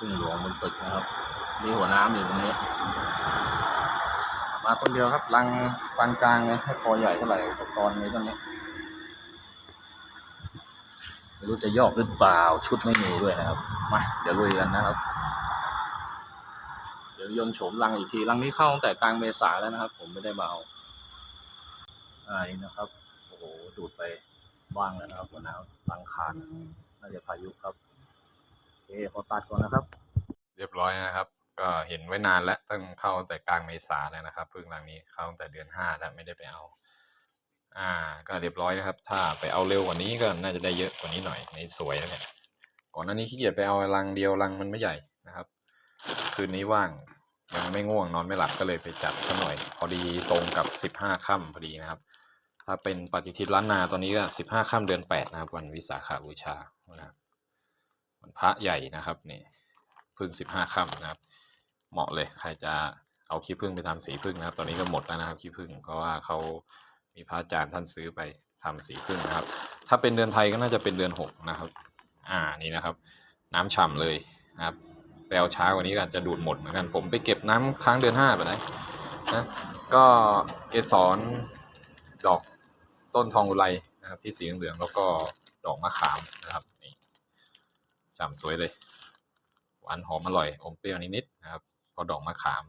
พึ่งหลวงบนตึกนะครับ มีหัวน้ำอยู่ตรงนี้ มาคนเดียวครับรังปานกลางเลยไม่พอใหญ่เท่าไหร่อุปกรณ์นี้ต้นนี้ไม่รู้จะยอกหรือเปล่าชุดไม่มีด้วยนะครับ มาเดี๋ยวลุยกันนะครับ เดี๋ยวยนโฉมรังอีกทีรังนี้เข้าตั้งแต่กลางเมษาแล้วนะครับ ผมไม่ได้มาเอาอ่านี่นะครับโอ้โหดูดไปว่างแล้วนะครับหัวน้ำรังคานน่าจะพายุครับ เคขอตัดก่อนนะครับ เรียบร้อยนะครับ ก็เห็นไว้นานแล้วตั้งเข้าแต่กลางเมษาแล้วนะครับพึ่งรังนี้เข้าแต่เดือนห้าแล้วไม่ได้ไปเอา อ่า ก็เรียบร้อยนะครับ ถ้าไปเอาเร็วกว่านี้ก็น่าจะได้เยอะกว่านี้หน่อยในสวยแล้วเนี่ยก่อนหน้านี้ขี้เกียจไปเอารังเดียวรังมันไม่ใหญ่นะครับ คืนนี้ว่างยังไม่ง่วงนอนไม่หลับก็เลยไปจัดซะหน่อย พอดีตรงกับสิบห้าค่ำพอดีนะครับ ถ้าเป็นปฏิทินล้านนาตอนนี้ก็สิบห้าค่ำเดือนแปดนะครับ วันวิสาขบูชานะครับ พระใหญ่นะครับนี่พึ่งสิบห้าค่ำนะครับ เหมาะเลยใครจะเอาขี้ผึ้งไปทำสีผึ้งนะครับ ตอนนี้ก็หมดแล้วนะครับขี้ผึ้งเพราะว่าเขามีพระอาจารย์ท่านซื้อไปทำสีผึ้งนะครับ ถ้าเป็นเดือนไทยก็น่าจะเป็นเดือนหกนะครับ อ่านี่นะครับ น้ำฉ่ำเลยนะครับไปเอาช้ากว่านี้ก็อาจจะดูดหมดเหมือนกันผมไปเก็บน้ำค้างเดือนห้าไปไหนนะก็เกสรดอกต้นทองอุไรนะครับที่สีเหลืองแล้วก็ดอกมะขามนะครับ นี่ฉ่ำสวยเลยหวานหอมอร่อยอมเปรี้ยวนิดๆนะครับพอดอกมะขาม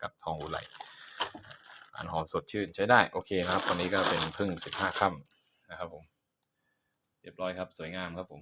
กับทองอุไรหวานหอมสดชื่นใช้ได้โอเคนะครับตอนนี้ก็เป็นพึ่งสิบห้าค่ำนะครับผม เรียบร้อยครับสวยงามครับผม